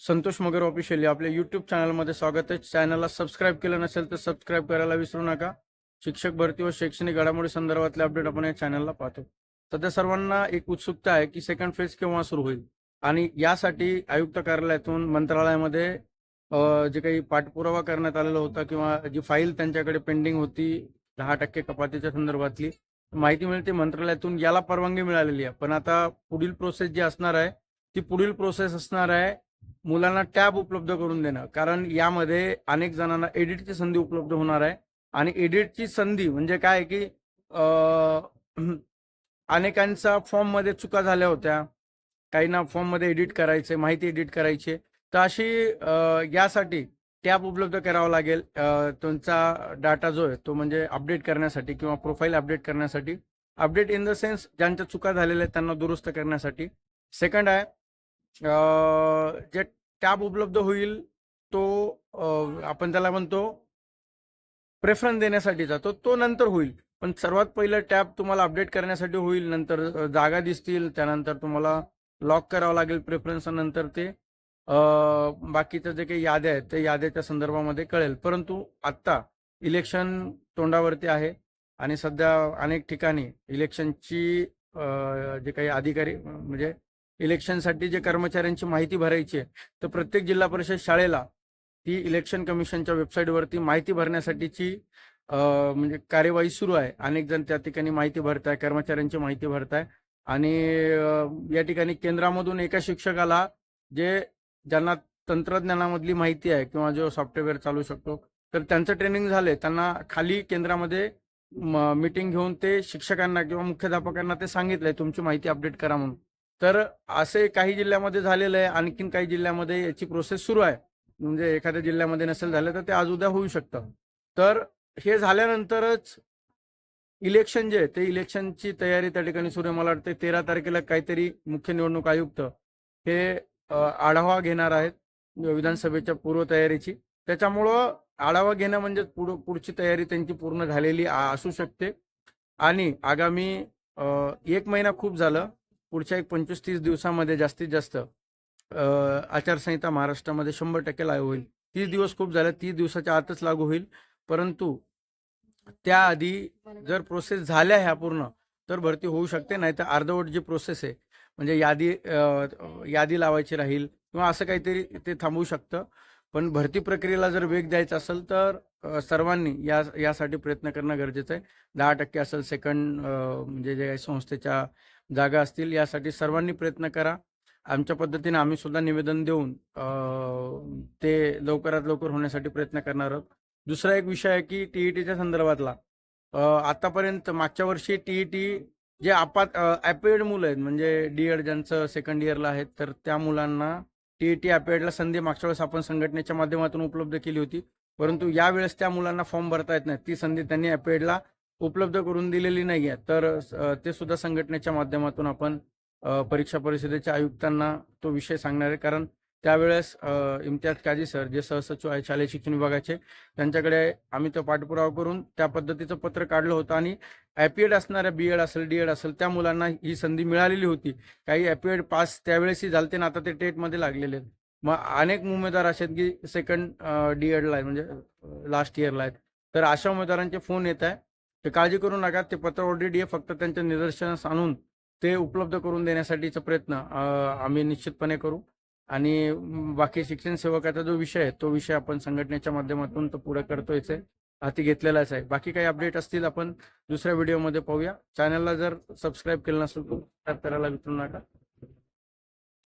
Santosh Magar officially आपल्या YouTube चॅनलमध्ये स्वागत आहे. चॅनलला सबस्क्राईब केलं नसेल तर सबस्क्राईब करायला विसरू नका. शिक्षक भरती व शैक्षणिक घडामोडी संदर्भातले अपडेट आपण या चॅनलला पाहतो. सध्या सर्वांना एक उत्सुकता आहे की सेकंड फेज केव्हा सुरू होईल? आणि यासाठी आयुक्त कार्यालयातून मंत्रालयामध्ये जे काही पाठपुरावा करण्यात आलेला होता किंवा जी फाईल त्यांच्याकडे पेंडिंग होती दहा टक्के कपातीच्या संदर्भातली माहिती मिळते मंत्रालयातून. याला परवानगी मिळालेली आहे. पण आता पुढील प्रोसेस जी असणार आहे ती पुढील प्रोसेस असणार आहे मुलांना टॅब उपलब्ध करून देणं. कारण यामध्ये अनेक जणांना एडिटची संधी उपलब्ध होणार आहे. आणि एडिटची संधी म्हणजे काय आहे की अनेकांचा फॉर्ममध्ये चुका झाल्या होत्या. काहींना फॉर्ममध्ये एडिट करायचे माहिती एडिट करायची. तर अशी यासाठी टॅब उपलब्ध करावा लागेल. तुमचा डाटा जो आहे तो म्हणजे अपडेट करण्यासाठी किंवा प्रोफाईल अपडेट करण्यासाठी. अपडेट इन द सेन्स ज्यांच्या चुका झालेल्या आहेत त्यांना दुरुस्त करण्यासाठी. सेकंड आहे जे टॅब उपलब्ध होईल तो आपण त्याला म्हणतो प्रेफरन्स देण्यासाठीचा तो तो नंतर होईल. पण सर्वात पहिलं टॅब तुम्हाला अपडेट करण्यासाठी होईल. नंतर जागा दिसतील. त्यानंतर तुम्हाला लॉक करावं लागेल प्रेफरन्स नंतर ते बाकीचं जे काही याद्या आहेत ते याद्याच्या संदर्भामध्ये कळेल. परंतु आत्ता इलेक्शन तोंडावरती आहे आणि सध्या अनेक ठिकाणी इलेक्शनची जे काही अधिकारी म्हणजे इलेक्शनसाठी जे कर्मचाऱ्यांची माहिती भरायची आहे तर प्रत्येक जिल्हा परिषद शाळेला ती इलेक्शन कमिशनच्या वेबसाईटवरती माहिती भरण्यासाठीची म्हणजे कार्यवाही सुरू आहे. अनेक जण त्या ठिकाणी माहिती भरताय कर्मचाऱ्यांची माहिती भरताय. आणि या ठिकाणी केंद्रामधून एका शिक्षकाला जे ज्यांना तंत्रज्ञानामधली माहिती आहे किंवा जो सॉफ्टवेअर चालू शकतो तर त्यांचं ट्रेनिंग झालंय. त्यांना खाली केंद्रामध्ये मीटिंग घेऊन ते शिक्षकांना किंवा मुख्याध्यापकांना ते सांगितलंय तुमची माहिती अपडेट करा म्हणून. तर असे काही जिल्ह्यामध्ये झालेलं आहे. आणखीन काही जिल्ह्यामध्ये याची प्रोसेस सुरू आहे. म्हणजे एखाद्या जिल्ह्यामध्ये नसेल झालं तर ते आज उद्या होऊ शकतं. तर हे झाल्यानंतरच इलेक्शन जे आहे ते इलेक्शनची तयारी त्या ठिकाणी सुरू आहे. मला वाटतं तेरा तारखेला काहीतरी मुख्य निवडणूक आयुक्त हे आढावा घेणार आहेत विधानसभेच्या पूर्वतयारीची. त्याच्यामुळं आढावा घेणं म्हणजे पुढं पुढची तयारी त्यांची पूर्ण झालेली असू शकते. आणि आगामी एक महिना खूप झालं. पुढच्या एक पंचवीस तीस दिवसामध्ये जास्तीत जास्त आचारसंहिता महाराष्ट्रामध्ये शंभर टक्के लागू होईल. तीस दिवस खूप झाले तीस दिवसाच्या आतच लागू होईल. परंतु त्याआधी जर प्रोसेस झाल्या ह्या पूर्ण तर भरती होऊ शकते नाही तर अर्धवट जी प्रोसेस आहे म्हणजे यादी यादी लावायची राहील किंवा असं काहीतरी ते थांबवू शकतं. पण भरती प्रक्रियेला जर वेग द्यायचा असेल तर सर्वांनी या यासाठी प्रयत्न करणं गरजेचं आहे. दहा टक्के असेल सेकंड म्हणजे जे काही संस्थेच्या जागा असतील यासाठी सर्वांनी प्रयत्न करा. आमच्या पद्धतीने आम्ही सुद्धा निवेदन देऊन ते लवकरात लवकर होण्यासाठी प्रयत्न करणार आहोत. दुसरा एक विषय आहे की टीईटीच्या संदर्भातला. आतापर्यंत मागच्या वर्षी टीईटी जे आपात ॲपेड मुलं आहेत म्हणजे डी एड ज्यांचं सेकंड इयरला आहेत तर त्या मुलांना टीईटी ॲपेडला संधी मागच्या वेळेस आपण संघटनेच्या माध्यमातून उपलब्ध केली होती. परंतु यावेळेस त्या मुलांना फॉर्म भरता येत नाही. ती संधी त्यांनी ॲपेडला उपलब्ध करून दिलेली नाही आहे. तर ते सुद्धा संघटनेच्या माध्यमातून आपण परीक्षा परिषदेच्या आयुक्तांना तो विषय सांगणार आहे. कारण त्यावेळेस इम्तियाज काजी सर जे सहसचिव आहे शालेय शिक्षण विभागाचे त्यांच्याकडे आम्ही तो पाठपुरावा करून त्या पद्धतीचं पत्र काढलं होतं आणि ॲपीएड असणाऱ्या बी एड असेल डी एड असेल त्या मुलांना ही संधी मिळालेली होती. काही ॲपीएड पास त्यावेळेसही झालते ना आता ते टेटमध्ये लागलेले आहेत. मग अनेक उमेदवार असे आहेत की सेकंड डी एडला आहेत म्हणजे लास्ट इयरला आहेत. तर अशा उमेदवारांचे फोन येत आहे. ते काळजी करू नका ते पत्र ऑलरेडी आहे फक्त त्यांच्या निदर्शनास आणून ते उपलब्ध करून देण्यासाठीचा प्रयत्न आम्ही निश्चितपणे करू. आणि बाकी शिक्षण सेवकाचा जो विषय आहे तो विषय आपण संघटनेच्या माध्यमातून तो पुढे करतोयच आहे हाती घेतलेलाच आहे बाकी काही अपडेट असतील आपण दुसऱ्या व्हिडिओमध्ये पाहूया. चॅनलला जर सबस्क्राईब केलं नसेल तर करायला विसरू नका.